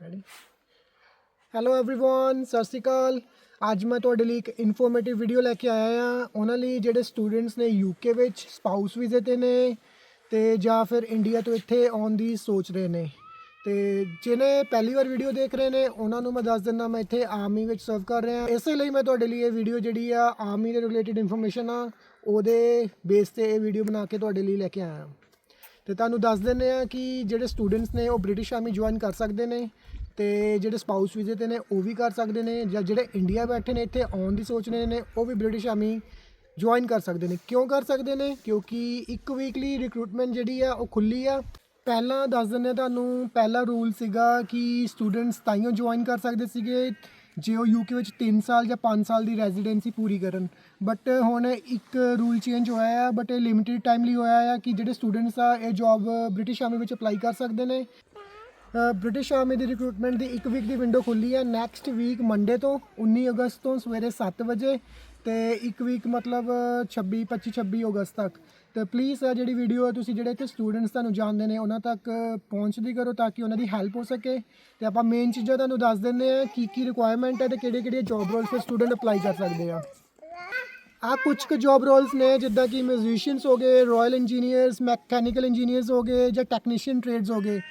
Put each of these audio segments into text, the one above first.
Ready hello everyone ਸਤਿ ਸ਼੍ਰੀ ਅਕਾਲ ਅੱਜ ਮੈਂ ਤੁਹਾਡੇ ਲਈ ਇੱਕ ਇਨਫੋਰਮੇਟਿਵ ਵੀਡੀਓ ਲੈ ਕੇ ਆਇਆ ਹਾਂ ਉਹਨਾਂ ਲਈ ਜਿਹੜੇ ਸਟੂਡੈਂਟਸ ਨੇ ਯੂਕੇ ਵਿੱਚ ਸਪਾਊਸ ਵੀਜ਼ੇ ਤੇ ਨੇ ਤੇ ਜਾਂ ਫਿਰ ਇੰਡੀਆ ਤੋਂ ਇੱਥੇ ਆਉਣ ਦੀ ਸੋਚ ਰਹੇ ਨੇ ਤੇ ਜਿਹਨੇ ਪਹਿਲੀ ਵਾਰ ਵੀਡੀਓ ਦੇਖ ਰਹੇ ਨੇ ਉਹਨਾਂ ਨੂੰ ਮੈਂ ਦੱਸ ਦਿੰਦਾ ਮੈਂ ਇੱਥੇ ਆਰਮੀ ਵਿੱਚ ਸਰਵ ਕਰ ਰਿਹਾ ਇਸੇ ਲਈ ਮੈਂ ਤੁਹਾਡੇ ਲਈ ਇਹ ਵੀਡੀਓ ਜਿਹੜੀ ਆ ਆਰਮੀ ਦੇ ਰਿਲੇਟਡ ਇਨਫੋਰਮੇਸ਼ਨ ਆ ਉਹਦੇ ਬੇਸ ਤੇ ਇਹ ਵੀਡੀਓ ਬਣਾ ਕੇ ਤੁਹਾਡੇ ਲਈ ਲੈ ਕੇ ਆਇਆ ਹਾਂ ਤੇ ਤੁਹਾਨੂੰ ਦੱਸ ਦਿੰਦੇ ਆ ਕਿ ਜਿਹੜੇ ਸਟੂਡੈਂਟਸ ਨੇ ਉਹ ਬ੍ਰਿਟਿਸ਼ ਆਰਮੀ ਜੁਆਇਨ ਕਰ ਸਕਦੇ ਨੇ ਤੇ ਜਿਹੜੇ ਸਪਾਊਸ ਵੀਜ਼ੇ ਤੇ ਨੇ ਉਹ ਵੀ ਕਰ ਸਕਦੇ ਨੇ ਜਾਂ ਜਿਹੜੇ ਇੰਡੀਆ ਬੈਠੇ ਨੇ ਇੱਥੇ ਆਉਣ ਦੀ ਸੋਚ ਰਹੇ ਨੇ, ਉਹ ਵੀ ਬ੍ਰਿਟਿਸ਼ ਆਰਮੀ ਜੁਆਇਨ ਕਰ ਸਕਦੇ ਨੇ। ਕਿਉਂ ਕਰ ਸਕਦੇ ਨੇ? ਕਿਉਂਕਿ ਇੱਕ ਵੀਕਲੀ ਰਿਕਰੂਟਮੈਂਟ ਜਿਹੜੀ ਆ, ਉਹ ਖੁੱਲੀ ਆ। ਪਹਿਲਾਂ ਦੱਸ ਦਿੰਦੇ ਆ ਤੁਹਾਨੂੰ, ਪਹਿਲਾ ਰੂਲ ਸੀਗਾ ਕਿ ਸਟੂਡੈਂਟਸ ਤਾਈਓ ਜੁਆਇਨ ਕਰ ਸਕਦੇ ਸੀਗੇ। ਜੇ ਉਹ ਯੂਕੇ ਵਿੱਚ 3 ਸਾਲ ਜਾਂ 5 ਸਾਲ ਦੀ ਰੈਜ਼ੀਡੈਂਸੀ ਪੂਰੀ ਕਰਨ। ਬਟ ਹੁਣ ਇੱਕ ਰੂਲ ਚੇਂਜ ਹੋਇਆ ਹੈ ਬਟ ਇਹ ਲਿਮਿਟਿਡ ਟਾਈਮ ਲਈ ਹੋਇਆ ਹੈ ਕਿ ਜਿਹੜੇ ਸਟੂਡੈਂਟਸ ਆ, ਇਹ ਜੌਬ ਬ੍ਰਿਟਿਸ਼ ਆਰਮੀ ਵਿੱਚ ਅਪਲਾਈ ਕਰ ਸਕਦੇ ਨੇ। ਬ੍ਰਿਟਿਸ਼ ਆਰਮੀ ਦੀ ਰਿਕਰੂਟਮੈਂਟ ਦੀ ਇੱਕ ਵੀਕ ਦੀ ਵਿੰਡੋ ਖੁੱਲੀ ਹੈ ਨੈਕਸਟ ਵੀਕ ਮੰਡੇ ਤੋਂ 19 ਅਗਸਤ ਤੋਂ ਸਵੇਰੇ 7 ਵਜੇ ਤੇ ਇੱਕ ਵੀਕ ਮਤਲਬ 26 25 26 ਅਗਸਤ ਤੱਕ। ਤੇ ਪਲੀਜ਼ ਆ ਜਿਹੜੀ ਵੀਡੀਓ ਹੈ ਤੁਸੀਂ ਜਿਹੜੇ ਇੱਥੇ ਸਟੂਡੈਂਟਸ ਤੁਹਾਨੂੰ ਜਾਣਦੇ ਨੇ, ਉਹਨਾਂ ਤੱਕ ਪਹੁੰਚਦੀ ਕਰੋ ਤਾਂ ਕਿ ਉਹਨਾਂ ਦੀ ਹੈਲਪ ਹੋ ਸਕੇ। ਤੇ ਆਪਾਂ ਮੇਨ ਚੀਜ਼ਾਂ ਤੁਹਾਨੂੰ ਦੱਸ ਦਿੰਦੇ ਆ ਕੀ ਕੀ ਰਿਕੁਆਇਰਮੈਂਟ ਹੈ ਤੇ ਕਿਹੜੇ ਕਿਹੜੇ ਜੌਬ ਰੋਲਸ ਤੇ ਸਟੂਡੈਂਟ ਅਪਲਾਈ ਕਰ ਸਕਦੇ ਆ। ਆ ਕੁਝ ਕੁ ਜੌਬ ਰੋਲਸ ਨੇ, ਜਿੱਦਾਂ ਕਿ ਮਿਊਜ਼ੀਸ਼ੀਅਨਸ ਹੋ ਗਏ ਰਾਇਲ ਇੰਜੀਨੀਅਰਸ ਮੈਕੈਨੀਕਲ ਇੰਜੀਨੀਅਰਸ ਹੋ ਗਏ ਜਾਂ ਟੈਕਨੀਸ਼ੀਅਨ ਟ੍ਰੇਡਸ ਹੋ ਗਏ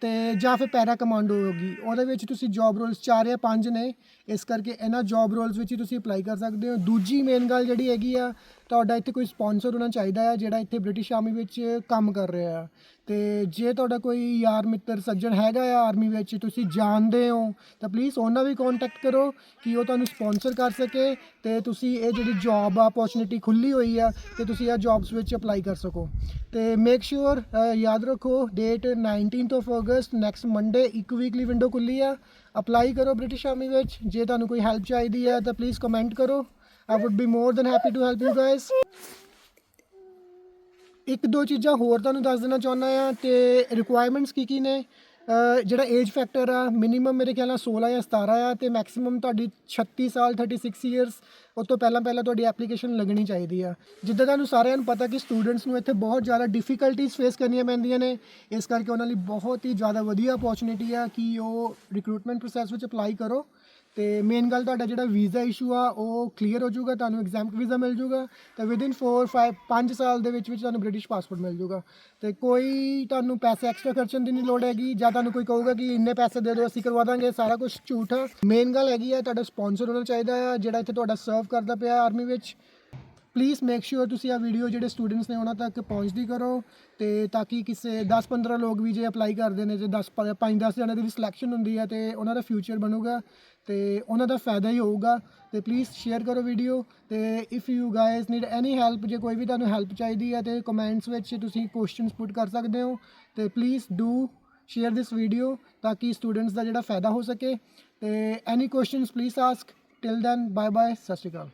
ਤੇ ਜਾਂ ਫਿਰ ਪੈਰਾ ਕਮਾਂਡੋ ਹੋਗੀ ਉਹਦੇ ਵਿੱਚ ਤੁਸੀਂ ਜੌਬ ਰੋਲਸ 4 ਜਾਂ 5 ਨੇ। ਇਸ ਕਰਕੇ ਇਹਨਾਂ ਜੌਬ ਰੋਲਸ ਵਿੱਚ ਤੁਸੀਂ ਅਪਲਾਈ ਕਰ ਸਕਦੇ ਹੋ। ਦੂਜੀ ਮੇਨ ਗੱਲ ਜਿਹੜੀ ਹੈਗੀ ਆ ਤੁਹਾਡਾ ਇੱਥੇ ਕੋਈ ਸਪਾਂਸਰ ਹੋਣਾ ਚਾਹੀਦਾ ਆ, ਜਿਹੜਾ ਇੱਥੇ ਬ੍ਰਿਟਿਸ਼ ਆਰਮੀ ਵਿੱਚ ਕੰਮ ਕਰ ਰਿਹਾ ਆ। ਅਤੇ ਜੇ ਤੁਹਾਡਾ ਕੋਈ ਯਾਰ ਮਿੱਤਰ, ਸੱਜਣ ਹੈਗਾ ਆ ਆਰਮੀ ਵਿੱਚ, ਤੁਸੀਂ ਜਾਣਦੇ ਹੋ, ਤਾਂ ਪਲੀਜ਼ ਉਹਨਾਂ ਵੀ ਕੰਟੈਕਟ ਕਰੋ ਕਿ ਉਹ ਤੁਹਾਨੂੰ ਸਪਾਂਸਰ ਕਰ ਸਕੇ ਅਤੇ ਤੁਸੀਂ ਇਹ ਜਿਹੜੀ ਜੌਬ ਆ ਅਪੋਰਚੁਨਿਟੀ ਖੁੱਲੀ ਹੋਈ ਆ ਅਤੇ ਤੁਸੀਂ ਇਹ ਜੌਬਸ ਵਿੱਚ ਅਪਲਾਈ ਕਰ ਸਕੋ। ਅਤੇ ਮੇਕ ਸ਼ੋਰ ਯਾਦ ਰੱਖੋ date 19th of August next Monday ਇੱਕ ਵੀਕਲੀ ਵਿੰਡੋ ਖੁੱਲੀ ਆ। ਅਪਲਾਈ ਕਰੋ ਬ੍ਰਿਟਿਸ਼ ਆਰਮੀ ਵਿੱਚ, ਜੇ ਤੁਹਾਨੂੰ ਕੋਈ ਹੈਲਪ ਚਾਹੀਦੀ ਹੈ ਤਾਂ ਪਲੀਜ਼ ਕਮੈਂਟ ਕਰੋ। I would be more than happy to help you guys ਇੱਕ ਦੋ ਚੀਜ਼ਾਂ ਹੋਰ ਤੁਹਾਨੂੰ ਦੱਸ ਦੇਣਾ ਚਾਹੁੰਦਾ ਆ ਤੇ ਰਿਕੁਆਇਰਮੈਂਟਸ ਕੀ ਕੀ ਨੇ? ਜਿਹੜਾ ਏਜ ਫੈਕਟਰ ਆ ਮਿਨੀਮਮ ਮੇਰੇ ਖਿਆਲ ਨਾਲ 16 ਜਾਂ 17 ਆ ਤੇ ਮੈਕਸਿਮਮ ਤੁਹਾਡੀ 36 ਸਾਲ 36 ਇਅਰਸ ਉਸ ਤੋਂ ਪਹਿਲਾਂ ਪਹਿਲਾਂ ਤੁਹਾਡੀ ਐਪਲੀਕੇਸ਼ਨ ਲੱਗਣੀ ਚਾਹੀਦੀ ਆ। ਜਿੱਦਾਂ ਤੁਹਾਨੂੰ ਸਾਰਿਆਂ ਨੂੰ ਪਤਾ ਕਿ ਸਟੂਡੈਂਟਸ ਨੂੰ ਇੱਥੇ ਬਹੁਤ ਜ਼ਿਆਦਾ ਡਿਫਿਕਲਟੀਜ਼ ਫੇਸ ਕਰਨੀਆਂ ਪੈਂਦੀਆਂ ਨੇ, ਇਸ ਕਰਕੇ ਉਹਨਾਂ ਲਈ ਬਹੁਤ ਹੀ ਜ਼ਿਆਦਾ ਵਧੀਆ ਅਪੋਰਚੁਨਿਟੀ ਆ ਕਿ ਉਹ ਰਿਕਰੂਟਮੈਂਟ ਪ੍ਰੋਸੈਸ ਵਿੱਚ ਅਪਲਾਈ ਕਰੋ। ਤੇ ਮੇਨ ਗੱਲ ਤੁਹਾਡਾ ਜਿਹੜਾ ਵੀਜ਼ਾ ਇਸ਼ੂ ਆ, ਉਹ ਕਲੀਅਰ ਹੋ ਜਾਊਗਾ, ਤੁਹਾਨੂੰ ਐਗਜ਼ਾਮ ਵੀਜ਼ਾ ਮਿਲ ਜਾਊਗਾ, ਤੇ ਵਿਦਿਨ 4 5 5 ਸਾਲ ਦੇ ਵਿੱਚ ਵਿੱਚ ਤੁਹਾਨੂੰ ਬ੍ਰਿਟਿਸ਼ ਪਾਸਪੋਰਟ ਮਿਲ ਜਾਊਗਾ। ਤੇ ਕੋਈ ਤੁਹਾਨੂੰ ਪੈਸੇ ਐਕਸਟਰਾ ਖਰਚਣ ਦੀ ਨਹੀਂ ਲੋੜ ਹੈਗੀ, ਜਾਂ ਤੁਹਾਨੂੰ ਕੋਈ ਕਹੂਗਾ ਕਿ ਇੰਨੇ ਪੈਸੇ ਦੇ ਦਿਓ, ਅਸੀਂ ਕਰਵਾ ਦਾਂਗੇ, ਸਾਰਾ ਕੁਝ ਝੂਠ ਆ। ਮੇਨ ਗੱਲ ਹੈਗੀ ਆ, ਤੁਹਾਡਾ ਸਪਾਂਸਰ ਹੋਣਾ ਚਾਹੀਦਾ ਆ, ਜਿਹੜਾ ਇੱਥੇ ਤੁਹਾਡਾ ਸਰਵ ਕਰਦਾ ਪਿਆ ਆਰਮੀ ਵਿੱਚ। ਪਲੀਜ਼ ਮੇਕ ਸ਼ੋਰ ਤੁਸੀਂ ਆ ਵੀਡੀਓ ਜਿਹੜੇ ਸਟੂਡੈਂਟਸ ਨੇ ਉਹਨਾਂ ਤੱਕ ਪਹੁੰਚਦੀ ਕਰੋ, ਤੇ ਤਾਂ ਕਿ ਕਿਸੇ 10-15 ਲੋਕ ਵੀ ਜੇ ਅਪਲਾਈ ਕਰਦੇ ਨੇ, ਜੇ 10 5-10 ਜਣਿਆਂ ਦੀ ਵੀ ਸਿਲੈਕਸ਼ਨ ਹੁੰਦੀ ਹੈ ਤੇ ਉਹਨਾਂ ਦਾ ਫਿਊਚਰ ਬਣੂਗਾ। ਤੇ ਉਹਨਾਂ ਦਾ ਫਾਇਦਾ ਹੀ ਹੋਊਗਾ। ਤੇ ਪਲੀਜ਼ ਸ਼ੇਅਰ ਕਰੋ ਵੀਡੀਓ ਤੇ if you guys need any help ਜੇ ਕੋਈ ਵੀ ਤੁਹਾਨੂੰ ਹੈਲਪ ਚਾਹੀਦੀ ਹੈ ਤੇ ਕਮੈਂਟਸ ਵਿੱਚ ਤੁਸੀਂ ਕੁਐਸਚਨਸ ਪੁੱਟ ਕਰ ਸਕਦੇ ਹੋ। ਤੇ please do share this video ਤਾਂ ਕਿ ਸਟੂਡੈਂਟਸ ਦਾ ਜਿਹੜਾ ਫਾਇਦਾ ਹੋ ਸਕੇ। ਤੇ any questions please ask till then bye bye ਸਤਿ ਸ਼੍ਰੀ ਅਕਾਲ।